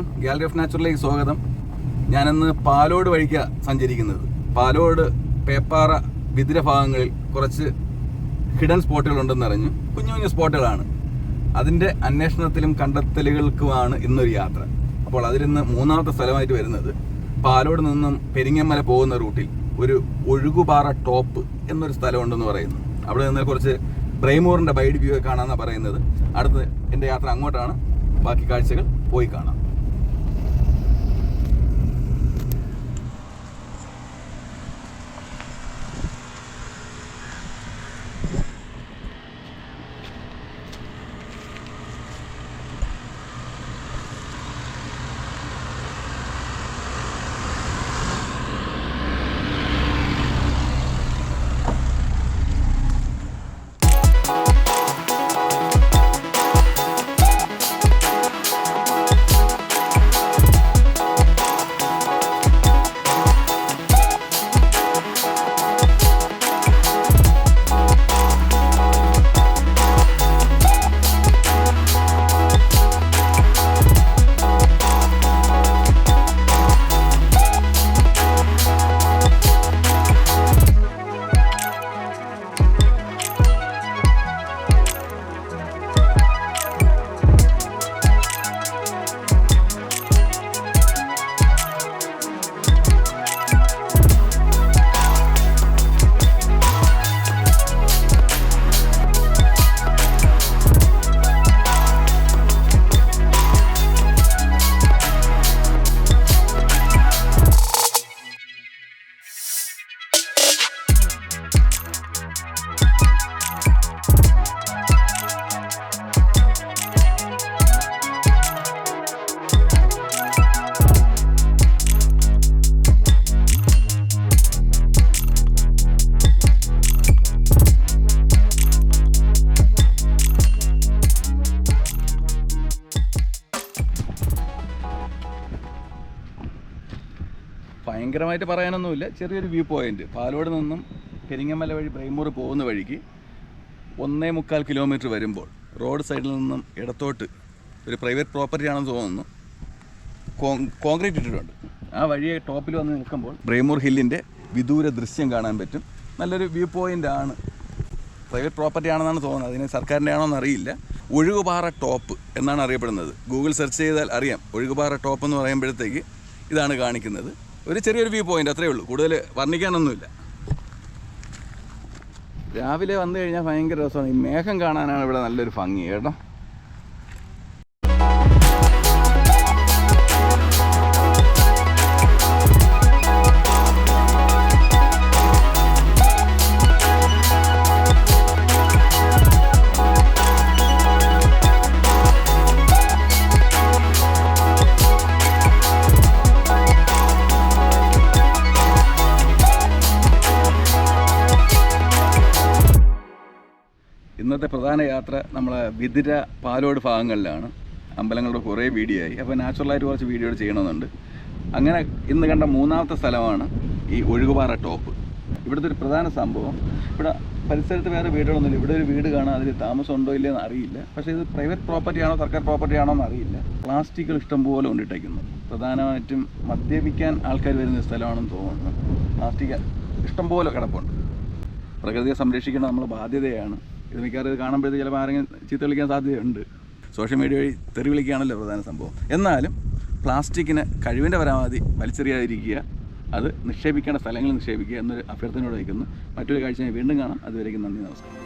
Gallery of നാച്ചുറലിലേക്ക് സ്വാഗതം. ഞാനിന്ന് പാലോട് വഴിക്ക സഞ്ചരിക്കുന്നത്. പാലോട് പേപ്പാറ വിതിര ഭാഗങ്ങളിൽ കുറച്ച് ഹിഡൻ സ്പോട്ടുകൾ ഉണ്ടെന്ന് അറിഞ്ഞു. കുഞ്ഞു കുഞ്ഞു സ്പോട്ടുകളാണ്. അതിന്റെ അന്വേഷണത്തിലും കണ്ടെത്തലുകൾക്കുമാണ് ഇന്നൊരു യാത്ര. അപ്പോൾ അതിലിന്ന് മൂന്നാമത്തെ സ്ഥലമായിട്ട് വരുന്നത് പാലോട് നിന്നും പെരിങ്ങമല പോകുന്ന റൂട്ടിൽ ഒരു ഒഴുകുപാറ ടോപ്പ് എന്നൊരു സ്ഥലമുണ്ടെന്ന് പറയുന്നു. അവിടെ നിന്ന് കുറച്ച് ബ്രൈമൂറിന്റെ ബൈഡ് വ്യൂ കാണാമെന്നാണ് പറയുന്നത്. അടുത്ത് എന്റെ യാത്ര അങ്ങോട്ടാണ്. ബാക്കി കാഴ്ചകൾ പോയി കാണാം. ഭയങ്കരമായിട്ട് പറയാനൊന്നുമില്ല. ചെറിയൊരു വ്യൂ പോയിന്റ്. പാലോട് നിന്നും പെരിങ്ങമല വഴി ബ്രൈമൂർ പോകുന്ന വഴിക്ക് ഒന്നേ മുക്കാൽ കിലോമീറ്റർ വരുമ്പോൾ റോഡ് സൈഡിൽ നിന്നും ഇടത്തോട്ട് ഒരു പ്രൈവറ്റ് പ്രോപ്പർട്ടി ആണെന്ന് തോന്നുന്നു. കോൺക്രീറ്റ് ഇട്ടിട്ടുണ്ട്. ആ വഴിയെ ടോപ്പിൽ വന്ന് നിൽക്കുമ്പോൾ ബ്രൈമൂർ ഹില്ലിന്റെ വിദൂര ദൃശ്യം കാണാൻ പറ്റും. നല്ലൊരു വ്യൂ പോയിന്റ് ആണ്. പ്രൈവറ്റ് പ്രോപ്പർട്ടി ആണെന്നാണ് തോന്നുന്നത്. അതിന് സർക്കാരിന്റെ ആണോ എന്നറിയില്ല. ഒഴുകുപാറ ടോപ്പ് എന്നാണ് അറിയപ്പെടുന്നത്. ഗൂഗിൾ സെർച്ച് ചെയ്താൽ അറിയാം. ഒഴുകുപാറ ടോപ്പ് എന്ന് പറയുമ്പോഴത്തേക്ക് ഇതാണ് കാണിക്കുന്നത്. ഒരു ചെറിയൊരു വ്യൂ പോയിന്റ് അത്രേ ഉള്ളൂ. കൂടുതൽ വർണിക്കാനൊന്നുമില്ല. രാവിലെ വന്നു കഴിഞ്ഞാൽ ഭയങ്കര രസമാണ്. ഈ മേഘം കാണാനാണ് ഇവിടെ നല്ലൊരു ഭംഗി കേട്ടോ. ഇന്നത്തെ പ്രധാന യാത്ര നമ്മളെ വിതിര പാലോട് ഭാഗങ്ങളിലാണ്. അമ്പലങ്ങളുടെ കുറേ വീഡിയോ ആയി അപ്പോൾ നാച്ചുറലായിട്ട് കുറച്ച് വീഡിയോ ചെയ്യണമെന്നുണ്ട്. അങ്ങനെ ഇന്ന് കണ്ട മൂന്നാമത്തെ സ്ഥലമാണ് ഈ ഒഴുകുപാറ ടോപ്പ്. ഇവിടുത്തെ ഒരു പ്രധാന സംഭവം ഇവിടെ പരിസരത്ത് വേറെ വീടുകളൊന്നുമില്ല. ഇവിടെ ഒരു വീട് കാണാൻ അതിൽ താമസം ഉണ്ടോ ഇല്ലയെന്ന് അറിയില്ല. പക്ഷേ ഇത് പ്രൈവറ്റ് പ്രോപ്പർട്ടി ആണോ സർക്കാർ പ്രോപ്പർട്ടി ആണോ എന്ന് അറിയില്ല. പ്ലാസ്റ്റിക്കുകൾ ഇഷ്ടംപോലെ കൊണ്ടിട്ടേക്കുന്നു. പ്രധാനമായിട്ടും മദ്യപിക്കാൻ ആൾക്കാർ വരുന്ന സ്ഥലമാണെന്ന് തോന്നുന്നു. പ്ലാസ്റ്റിക് ഇഷ്ടംപോലെ കിടപ്പുണ്ട്. പ്രകൃതിയെ സംരക്ഷിക്കേണ്ട നമ്മൾ ബാധ്യതയാണ് ഇത് മിക്കവാറും ഇത് കാണുമ്പോഴത്തേക്ക് ചിലപ്പോൾ ആരെങ്കിലും ചീത്ത വിളിക്കാൻ സാധ്യതയുണ്ട്. സോഷ്യൽ മീഡിയ വഴി തെറി വിളിക്കുകയാണല്ലോ പ്രധാന സംഭവം. എന്നാലും പ്ലാസ്റ്റിക്കിന് കഴിവിന്റെ പരമാവധി വലിച്ചെറിയാതിരിക്കുക അത് നിക്ഷേപിക്കേണ്ട സ്ഥലങ്ങളിൽ നിക്ഷേപിക്കുക എന്നൊരു അഭ്യർത്ഥനയോട് വയ്ക്കുന്നു. മറ്റൊരു കാഴ്ച വീണ്ടും കാണാം. അതുവരേക്കും നന്ദി നമസ്കാരം.